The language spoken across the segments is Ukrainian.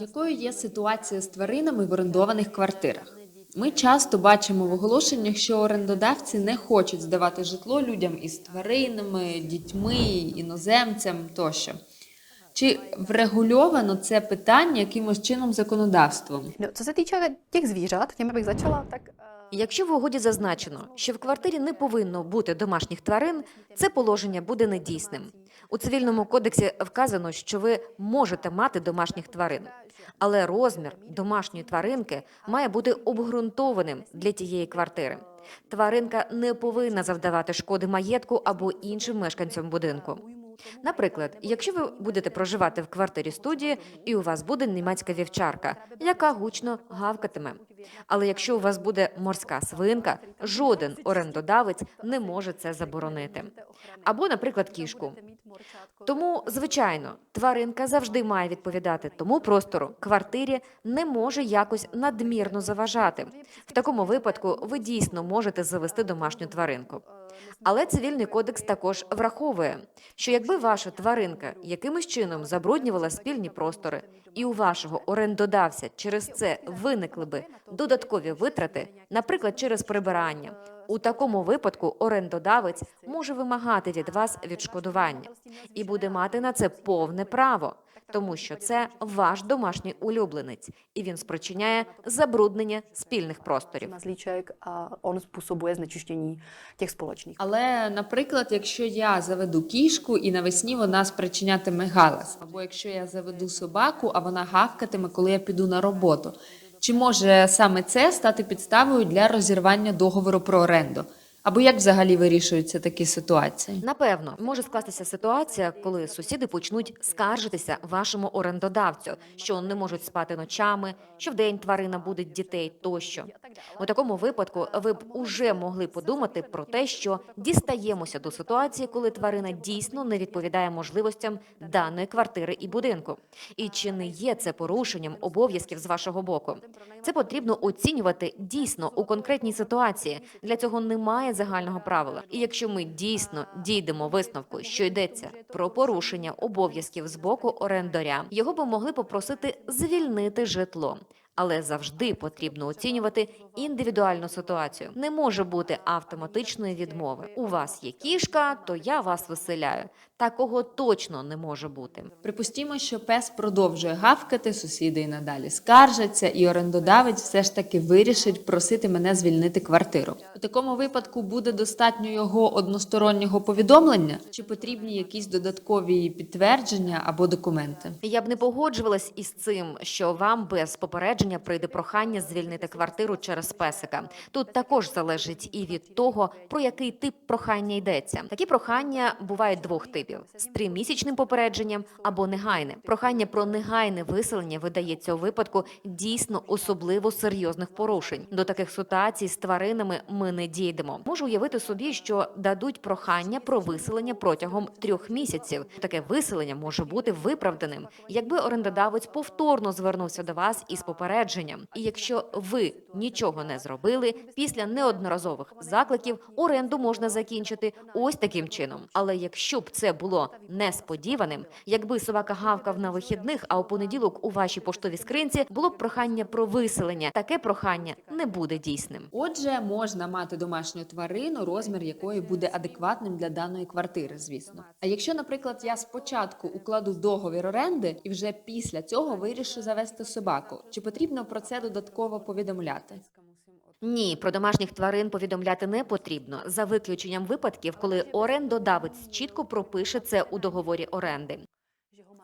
Якою є ситуація з тваринами в орендованих квартирах? Ми часто бачимо в оголошеннях, що орендодавці не хочуть здавати житло людям із тваринами, дітьми, іноземцям тощо. Чи врегульовано це питання якимось чином законодавством? No, co se týče těch zvířat, těmi bych začala, tak eh, Якщо в угоді зазначено, що в квартирі не повинно бути домашніх тварин, це положення буде недійсним. У цивільному кодексі вказано, що ви можете мати домашніх тварин, але розмір домашньої тваринки має бути обґрунтованим для тієї квартири. Тваринка не повинна завдавати шкоди маєтку або іншим мешканцям будинку. Наприклад, якщо ви будете проживати в квартирі студії, і у вас буде німецька вівчарка, яка гучно гавкатиме. Але якщо у вас буде морська свинка, жоден орендодавець не може це заборонити. Або, наприклад, кішку. Тому, звичайно, тваринка завжди має відповідати тому простору. Квартирі не може якось надмірно заважати. В такому випадку ви дійсно можете завести домашню тваринку. Але цивільний кодекс також враховує, що якби ваша тваринка якимось чином забруднювала спільні простори, і у вашого орендодавця через це виникли би додаткові витрати, наприклад, через прибирання. У такому випадку орендодавець може вимагати від вас відшкодування і буде мати на це повне право, тому що це ваш домашній улюбленець, і він спричиняє забруднення спільних просторів. on způsobuje znečištění těch společných. Але, наприклад, якщо я заведу кішку і навесні вона спричинятиме галас, або якщо я заведу собаку, а вона гавкатиме, коли я піду на роботу, чи може саме це стати підставою для розірвання договору про оренду? Або як взагалі вирішуються такі ситуації? Напевно, може скластися ситуація, коли сусіди почнуть скаржитися вашому орендодавцю, що не можуть спати ночами, що вдень тварина буде дітей тощо. У такому випадку ви б уже могли подумати про те, що дістаємося до ситуації, коли тварина дійсно не відповідає можливостям даної квартири і будинку. І чи не є це порушенням обов'язків з вашого боку? Це потрібно оцінювати дійсно у конкретній ситуації. Для цього немає загального правила. І якщо ми дійсно дійдемо висновку, що йдеться про порушення обов'язків з боку орендаря, його би могли попросити звільнити житло. Але завжди потрібно оцінювати індивідуальну ситуацію. Не може бути автоматичної відмови. У вас є кішка, то я вас виселяю. Такого точно не може бути. Припустімо, що пес продовжує гавкати, сусіди і надалі скаржаться, і орендодавець все ж таки вирішить просити мене звільнити квартиру. У такому випадку буде достатньо його одностороннього повідомлення, чи потрібні якісь додаткові підтвердження або документи? Я б не погоджувалась із цим, що вам без попередження прийде прохання звільнити квартиру через песика. Тут також залежить і від того, про який тип прохання йдеться. Такі прохання бувають двох типів: з тримісячним попередженням або негайне. Прохання про негайне виселення видається у випадку дійсно особливо серйозних порушень. До таких ситуацій з тваринами ми не дійдемо. Можу уявити собі, що дадуть прохання про виселення протягом трьох місяців. Таке виселення може бути виправданим, якби орендодавець повторно звернувся до вас із попередженням. І якщо ви нічого не зробили після неодноразових закликів, оренду можна закінчити ось таким чином. Але якщо б це було несподіваним, якби собака гавкав на вихідних, а у понеділок у вашій поштовій скринці було б прохання про виселення, таке прохання не буде дійсним. Отже, можна мати домашню тварину, розмір якої буде адекватним для даної квартири, звісно. А якщо, наприклад, я спочатку укладу договір оренди і вже після цього вирішу завести собаку, чи потрібно про це додатково повідомляти? Ні, про домашніх тварин повідомляти не потрібно за виключенням випадків, коли орендодавець чітко пропише це у договорі оренди.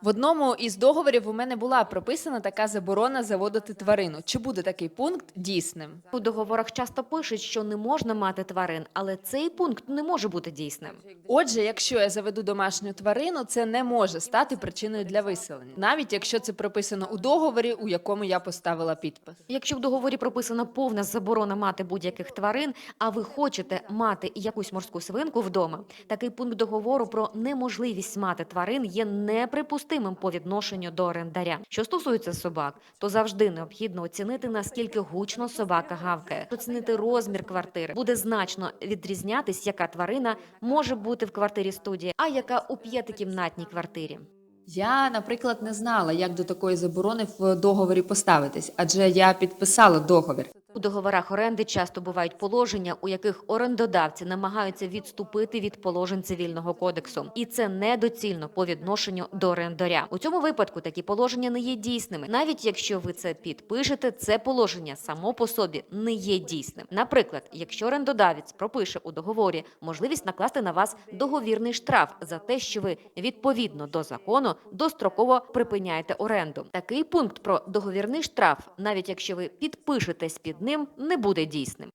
В одному із договорів у мене була прописана така заборона заводити тварину. Чи буде такий пункт дійсним? У договорах часто пишуть, що не можна мати тварин, але цей пункт не може бути дійсним. Отже, якщо я заведу домашню тварину, це не може стати причиною для виселення, навіть якщо це прописано у договорі, у якому я поставила підпис. Якщо в договорі прописана повна заборона мати будь-яких тварин, а ви хочете мати якусь морську свинку вдома, такий пункт договору про неможливість мати тварин є неприпустимим по відношенню до орендаря. Що стосується собак, то завжди необхідно оцінити наскільки гучно собака гавкає. Оцінити розмір квартири буде значно відрізнятись, яка тварина може бути в квартирі студії, а яка у п'ятикімнатній квартирі. Я, наприклад, не знала, як до такої заборони в договорі поставитись, адже я підписала договір. У договорах оренди часто бувають положення, у яких орендодавці намагаються відступити від положень цивільного кодексу, і це недоцільно по відношенню до орендаря. У цьому випадку такі положення не є дійсними. Навіть якщо ви це підпишете, це положення само по собі не є дійсним. Наприклад, якщо орендодавець пропише у договорі можливість накласти на вас договірний штраф за те, що ви відповідно до закону достроково припиняєте оренду. Такий пункт про договірний штраф, навіть якщо ви підпишетесь під ним, не буде дійсним.